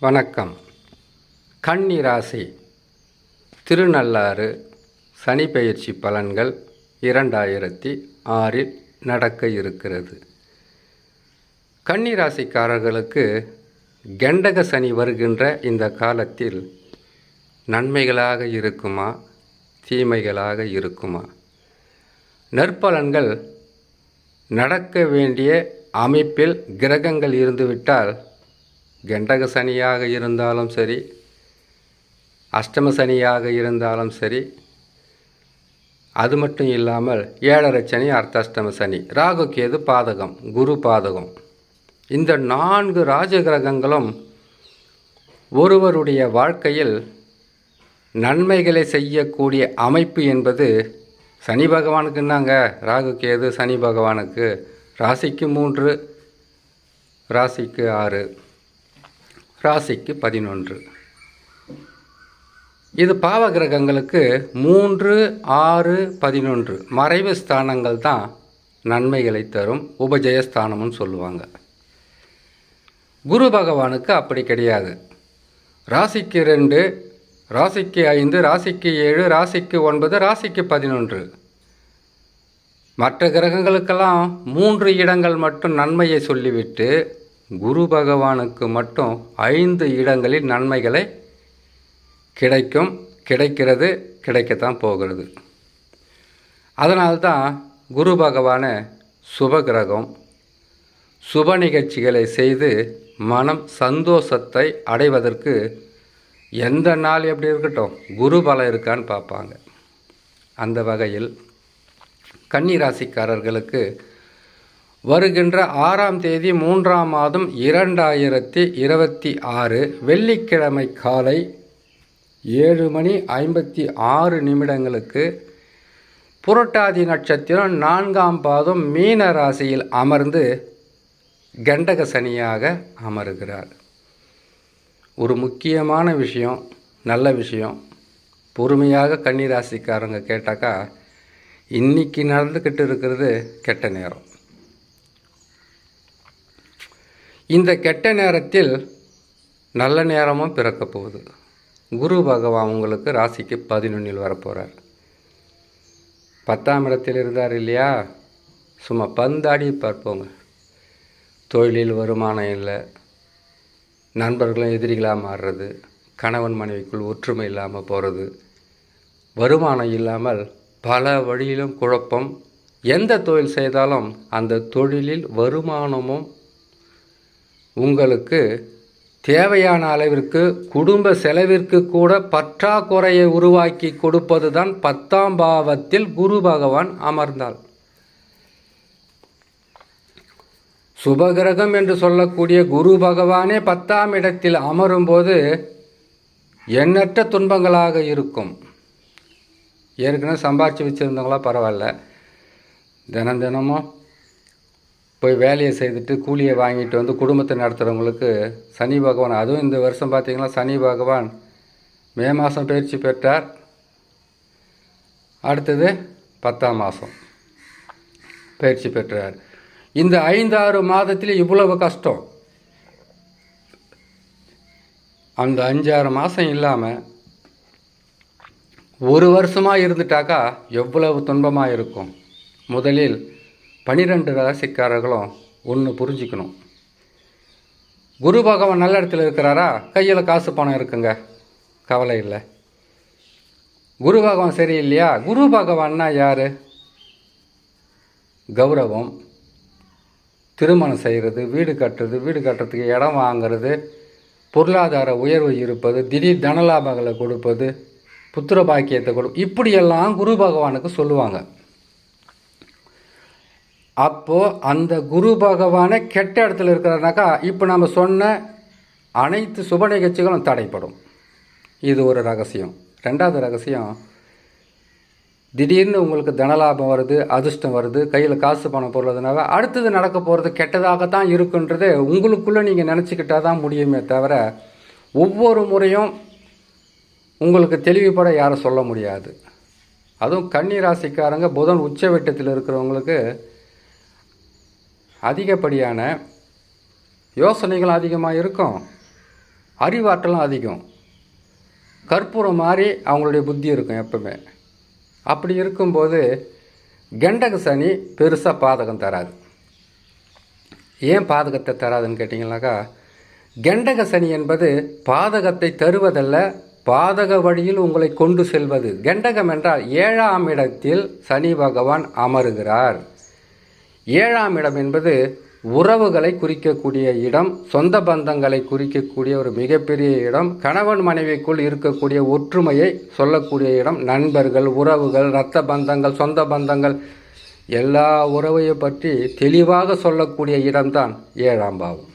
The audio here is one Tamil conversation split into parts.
வணக்கம். கண்ணிராசி திருநள்ளாறு. சனி பெயர்ச்சி பலன்கள் இரண்டாயிரத்தி ஆறில் நடக்க இருக்கிறது. கன்னிராசிக்காரர்களுக்கு கெண்டக சனி வருகின்ற இந்த காலத்தில் நன்மைகளாக இருக்குமா? தீமைகளாக இருக்குமா? நற்பலன்கள் நடக்க வேண்டிய அமைப்பில் கிரகங்கள் இருந்துவிட்டால் கெண்டக சனியாக இருந்தாலும் சரி அஷ்டம சனியாக இருந்தாலும் சரி அது மட்டும் இல்லாமல் ஏழரை சனி அர்த்தாஷ்டம சனி ராகு கேது பாதகம் குரு பாதகம். இந்த நான்கு ராஜகிரகங்களும் ஒருவருடைய வாழ்க்கையில் நன்மைகளை செய்யக்கூடிய அமைப்பு என்பது சனி பகவானுக்குன்னாங்க ராகு கேது சனி பகவானுக்கு. ராசிக்கு மூன்று ராசிக்கு ஆறு. ராசிக்கு பதினொன்று. இது பாவ கிரகங்களுக்கு மூன்று ஆறு பதினொன்று. மறைவு ஸ்தானங்கள் தான் நன்மைகளை தரும் உபஜயஸ்தானம்னு சொல்லுவாங்க. குரு பகவானுக்கு அப்படி கிடையாது. ராசிக்கு ரெண்டு ராசிக்கு ஐந்து ராசிக்கு ஏழு ராசிக்கு ஒன்பது ராசிக்கு பதினொன்று. மற்ற கிரகங்களுக்கெல்லாம் மூன்று இடங்கள் மட்டும் நன்மையை சொல்லிவிட்டு குரு பகவானுக்கு மட்டும் ஐந்து இடங்களில் நன்மைகளை கிடைக்கும் கிடைக்கிறது கிடைக்கத்தான் போகிறது. அதனால்தான் குரு பகவானை சுபகிரகம் சுப நிகழ்ச்சிகளை செய்து மனம் சந்தோஷத்தை அடைவதற்கு எந்த நாள் எப்படி இருக்கட்டும் குரு பலம் இருக்கான்னு பார்ப்பாங்க. அந்த வகையில் கன்னி ராசிக்காரர்களுக்கு வருகின்ற ஆறாம் தேதி மூன்றாம் மாதம் இரண்டாயிரத்தி இருபத்தி ஆறு வெள்ளிக்கிழமை காலை ஏழு மணி ஐம்பத்தி ஆறு நிமிடங்களுக்கு புரட்டாதி நட்சத்திரம் நான்காம் பாதம் மீன ராசியில் அமர்ந்து கண்டக சனியாக அமருகிறார். ஒரு முக்கியமான விஷயம் நல்ல விஷயம். பொறுமையாக கன்னிராசிக்காரங்க கேட்டாக்கா இன்னைக்கு நடந்துக்கிட்டு இருக்கிறது கெட்ட நேரம். இந்த கெட்ட நேரத்தில் நல்ல நேரமும் பிறக்க போகுது. குரு பகவான் உங்களுக்கு ராசிக்கு பதினொன்றில் வரப்போகிறார் பத்தாம் இடத்தில் இருந்தார் இல்லையா? சும்மா பந்தாடி பார்ப்போங்க. தொழிலில் வருமானம் இல்லை. நண்பர்களும் எதிரிகளாக மாறுறது. கணவன் மனைவிக்குள் ஒற்றுமை இல்லாமல் போகிறது வருமானம் இல்லாமல் பல வழியிலும் குழப்பம். எந்த தொழில் செய்தாலும் அந்த தொழிலில் வருமானமும் உங்களுக்கு தேவையான அளவிற்கு குடும்ப செலவிற்கு கூட பற்றாக்குறையை உருவாக்கி கொடுப்பது தான் பத்தாம் பாவத்தில் குரு பகவான் அமர்ந்தாள் சுபகிரகம் என்று சொல்லக்கூடிய குரு பகவானே பத்தாம் இடத்தில் அமரும்போது எண்ணற்ற துன்பங்களாக இருக்கும். ஏற்கனவே சம்பாரித்து வச்சுருந்தவங்களா பரவாயில்ல. தினம் தினமும் போய் வேலையை செய்துட்டு கூலியை வாங்கிட்டு வந்து குடும்பத்தை நடத்துகிறவங்களுக்கு சனி பகவான் அதுவும் இந்த வருஷம் பார்த்தீங்கன்னா சனி பகவான் மே மாதம் பயிற்சி பெற்றார். அடுத்தது பத்தாம் மாதம் பயிற்சி பெற்றார். இந்த ஐந்தாறு மாதத்தில் இவ்வளவு கஷ்டம். அந்த அஞ்சாறு மாதம் இல்லாமல் ஒரு வருஷமாக இருந்துட்டாக்கா எவ்வளவு துன்பமாக இருக்கும். முதலில் பனிரெண்டு ராசிக்காரர்களும் ஒன்று புரிஞ்சுக்கணும். குரு பகவான் நல்ல இடத்துல இருக்கிறாரா? கையில் காசு பணம் இருக்குங்க. கவலை இல்லை. குரு பகவான் சரியில்லையா? குரு பகவான்னா யார்? கௌரவம். திருமணம் செய்கிறது வீடு கட்டுறது வீடு கட்டுறதுக்கு இடம் வாங்கிறது பொருளாதார உயர்வு இருப்பது திடீர் தனலாபங்களை கொடுப்பது புத்திர பாக்கியத்தை கொடு இப்படியெல்லாம் குரு பகவானுக்கு சொல்லுவாங்க. அப்போது அந்த குரு பகவானை கெட்ட இடத்துல இருக்கிறனாக்கா இப்போ நம்ம சொன்ன அனைத்து சுப நிகழ்ச்சிகளும் தடைப்படும் இது ஒரு ரகசியம். ரெண்டாவது ரகசியம் திடீர்னு உங்களுக்கு தனலாபம் வருது அதிர்ஷ்டம் வருது கையில் காசு பணம் போடுறதுனால அடுத்தது நடக்க போகிறது கெட்டதாகத்தான் இருக்குன்றது உங்களுக்குள்ளே நீங்கள் நினச்சிக்கிட்டா தான் முடியுமே தவிர ஒவ்வொரு முறையும் உங்களுக்கு தெளிவுபட யாரும் சொல்ல முடியாது. அதுவும் கன்னி ராசிக்காரங்க புதன் உச்ச வெட்டத்தில் இருக்கிறவங்களுக்கு அதிகப்படியான யோசனைகள் அதிகமாக இருக்கும். அறிவாற்றலும் அதிகம். கற்பூரம் மாதிரி அவங்களுடைய புத்தி இருக்கும் எப்பவுமே. அப்படி இருக்கும்போது கெண்டக சனி பெருசாக பாதகம் தராது. ஏன் பாதகத்தை தராதுன்னு கேட்டிங்கனாக்கா கெண்டக சனி என்பது பாதகத்தை தருவதல்ல பாதக வழியில் உங்களை கொண்டு செல்வது. கெண்டகம் என்றால் ஏழாம் இடத்தில் சனி பகவான் அமருகிறார். ஏழாம் இடம் என்பது உறவுகளை குறிக்கக்கூடிய இடம் சொந்த பந்தங்களை குறிக்கக்கூடிய ஒரு மிகப்பெரிய இடம் கணவன் மனைவிக்குள் இருக்கக்கூடிய ஒற்றுமையை சொல்லக்கூடிய இடம் நண்பர்கள் உறவுகள் இரத்த பந்தங்கள் சொந்த பந்தங்கள் எல்லா உறவையை பற்றி தெளிவாக சொல்லக்கூடிய இடம்தான் ஏழாம் பாவம்.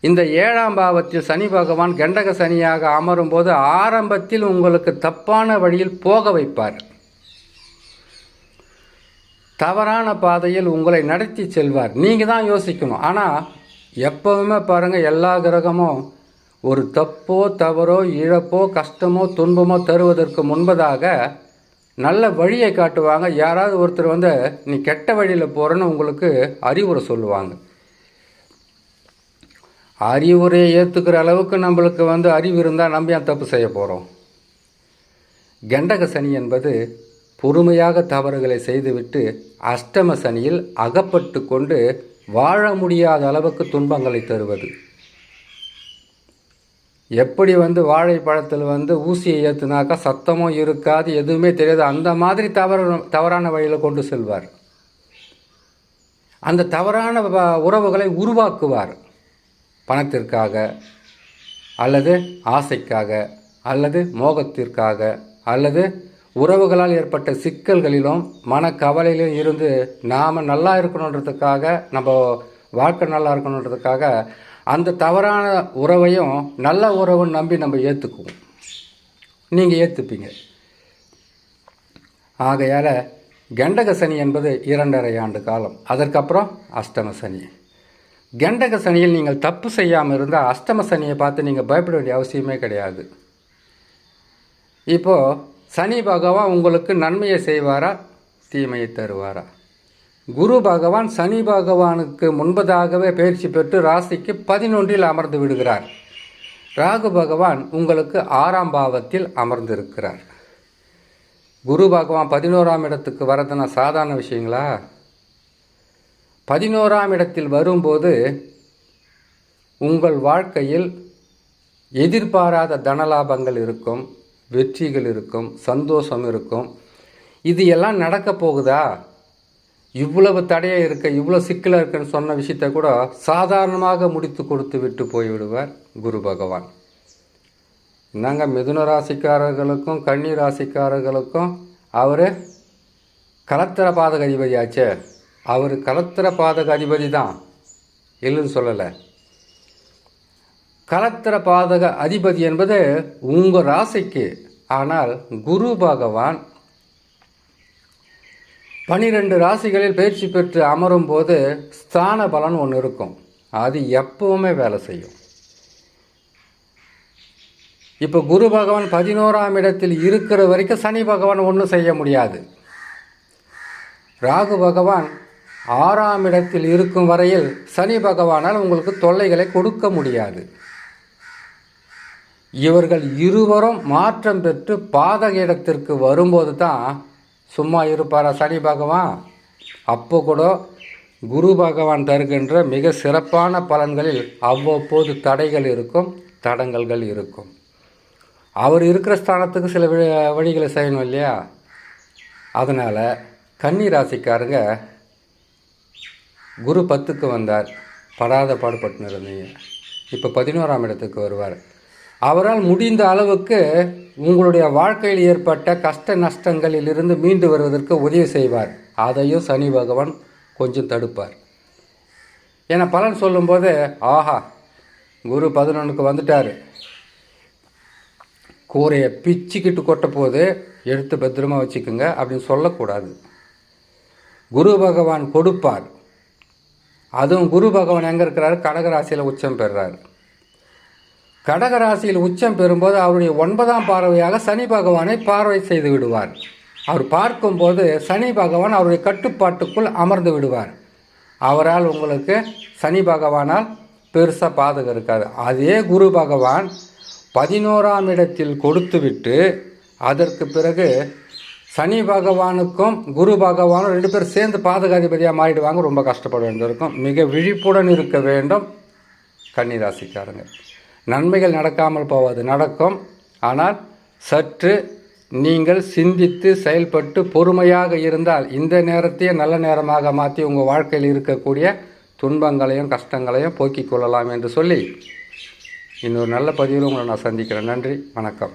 இந்த ஏழாம் பாவத்தில் சனி பகவான் கண்டக சனியாக அமரும்போது ஆரம்பத்தில் உங்களுக்கு தப்பான வழியில் போக வைப்பார். தவறான பாதையில் உங்களை நடத்தி செல்வார். நீங்கள் தான் யோசிக்கணும். ஆனால் எப்போவுமே பாருங்கள் எல்லா கிரகமும் ஒரு தப்போ தவறோ இழப்போ கஷ்டமோ துன்பமோ தருவதற்கு முன்பதாக நல்ல வழியை காட்டுவாங்க. யாராவது ஒருத்தர் வந்து நீ கெட்ட வழியில் போகிறேன்னு உங்களுக்கு அறிவுரை சொல்லுவாங்க. அறிவுரையை ஏற்றுக்கிற அளவுக்கு நம்மளுக்கு வந்து அறிவு இருந்தால் நம்ம ஏன் தப்பு செய்ய போகிறோம் கண்டக சனி என்பது பொறுமையாக தவறுகளை செய்துவிட்டு அஷ்டம சனியில் அகப்பட்டு கொண்டு வாழ முடியாத அளவுக்கு துன்பங்களை தருவது. எப்படி வந்து வாழைப்பழத்தில் வந்து ஊசியை ஏற்றுனாக்கா சத்தமும் இருக்காது எதுவுமே தெரியாது. அந்த மாதிரி தவறு தவறான வழியில் கொண்டு செல்வார். அந்த தவறான வ- உறவுகளை உருவாக்குவார். பணத்திற்காக அல்லது ஆசைக்காக அல்லது மோகத்திற்காக அல்லது உறவுகளால் ஏற்பட்ட சிக்கல்களிலும் மனக்கவலையிலும் இருந்து நாம் நல்லா இருக்கணுன்றதுக்காக நம்ம வாழ்க்கை நல்லா இருக்கணுன்றதுக்காக அந்த தவறான உறவையும் நல்ல உறவுன்னு நம்பி நம்ம ஏற்றுக்குவோம் நீங்கள் ஏற்றுப்பீங்க ஆகையால் கண்டக சனி என்பது இரண்டரை ஆண்டு காலம். அதற்கப்புறம் அஷ்டம சனி. கண்டக சனியில் நீங்கள் தப்பு செய்யாமல் இருந்தால் அஷ்டம சனியை பார்த்து நீங்கள் பயப்பட வேண்டிய அவசியமே கிடையாது. இப்போது சனி பகவான் உங்களுக்கு நன்மையை செய்வாரா? தீமையை தருவாரா? குரு பகவான் சனி பகவானுக்கு முன்பதாகவே பயிற்சி பெற்று ராசிக்கு பதினொன்றில் அமர்ந்து விடுகிறார். ராகு பகவான் உங்களுக்கு ஆறாம் பாவத்தில் அமர்ந்திருக்கிறார். குரு பகவான் பதினோராம் இடத்துக்கு வரதுன்னா சாதாரண விஷயங்களா? பதினோராம் இடத்தில் வரும்போது உங்கள் வாழ்க்கையில் எதிர்பாராத தனலாபங்கள் இருக்கும். வெற்றிகள் இருக்கும் சந்தோஷம் இருக்கும். இது எல்லாம் நடக்க போகுதா? இவ்வளவு தடையாக இருக்க இவ்வளோ சிக்கலாக இருக்குன்னு சொன்ன விஷயத்தை கூட சாதாரணமாக முடித்து கொடுத்து விட்டு போய்விடுவார் குரு பகவான். என்னங்க மிதுன ராசிக்காரர்களுக்கும் கன்னி ராசிக்காரர்களுக்கும் அவர் கலத்திர பாதக அதிபதி ஆச்சே அவர் கலத்திர பாதக அதிபதி தான். இல்லைன்னு சொல்லலை. கலத்திர பாதக அதிபதி என்பது உங்கள் ராசிக்கு. ஆனால் குரு பகவான் பனிரெண்டு ராசிகளில் பயிற்சி பெற்று அமரும் போது ஸ்தான பலன் ஒன்று இருக்கும். அது எப்பவுமே வேலை செய்யும். இப்போ குரு பகவான் பதினோராம் இடத்தில் இருக்கிற வரைக்கும் சனி பகவான் ஒன்றும் செய்ய முடியாது. ராகு பகவான் ஆறாம் இடத்தில் இருக்கும் வரையில் சனி பகவானால் உங்களுக்கு தொல்லைகளை கொடுக்க முடியாது. இவர்கள் இருவரும் மாற்றம் பெற்று பாதக இடத்திற்கு வரும்போது தான் சும்மா இருப்பாரா சனி பகவான்? அப்போ கூட குரு பகவான் தருகின்ற மிக சிறப்பான பலன்களில் அவ்வப்போது தடைகள் இருக்கும் தடங்கல்கள் இருக்கும். அவர் இருக்கிற ஸ்தானத்துக்கு சில வழி வழிகளை செய்யணும் இல்லையா? அதனால் கன்னி ராசிக்காரங்க குரு பத்துக்கு வந்தார். படாத பாடுபட்டு இருந்தீங்க. இப்போ பதினோராம் இடத்துக்கு வருவார். அவரால் முடிந்த அளவுக்கு உங்களுடைய வாழ்க்கையில் ஏற்பட்ட கஷ்ட நஷ்டங்களிலிருந்து மீண்டு வருவதற்கு உதவி செய்வார். அதையும் சனி பகவான் கொஞ்சம் தடுப்பார். ஏன்னா பலன் சொல்லும்போது ஆஹா குரு பதினொன்றுக்கு வந்துட்டார். கூரையை பிச்சுக்கிட்டு கொட்ட போது எடுத்து பத்திரமா வச்சுக்கோங்க அப்படின்னு சொல்லக்கூடாது. குரு பகவான் கொடுப்பார். அதுவும் குரு பகவான் எங்கே இருக்கிறாரு? கடகராசியில் உச்சம் பெறுறாரு. கடகராசியில் உச்சம் பெறும்போது அவருடைய ஒன்பதாம் பார்வையாக சனி பகவானை பார்வை செய்து விடுவார். அவர் பார்க்கும்போது சனி பகவான் அவருடைய கட்டுப்பாட்டுக்குள் அமர்ந்து விடுவார். அவரால் உங்களுக்கு சனி பகவானால் பெருசாக பாதகம் இருக்காது. அதே குரு பகவான் பதினோராம் இடத்தில் கொடுத்துவிட்டு அதற்கு பிறகு சனி பகவானுக்கும் குரு பகவானும் ரெண்டு பேரும் சேர்ந்து பாதகாதிபதியாக மாறிடுவாங்க. ரொம்ப கஷ்டப்பட வேண்டியிருக்கும். மிக விழிப்புடன் இருக்க வேண்டும். கன்னிராசிக்காரங்க. நன்மைகள் நடக்காமல் போவது நடக்கும். ஆனால் சற்று நீங்கள் சிந்தித்து செயல்பட்டு பொறுமையாக இருந்தால் இந்த நேரத்தையே நல்ல நேரமாக மாற்றி உங்கள் வாழ்க்கையில் இருக்கக்கூடிய துன்பங்களையும் கஷ்டங்களையும் போக்கிக் கொள்ளலாம் என்று சொல்லி இன்னொரு நல்ல பதிவில் உங்களை நான் சந்திக்கிறேன். நன்றி. வணக்கம்.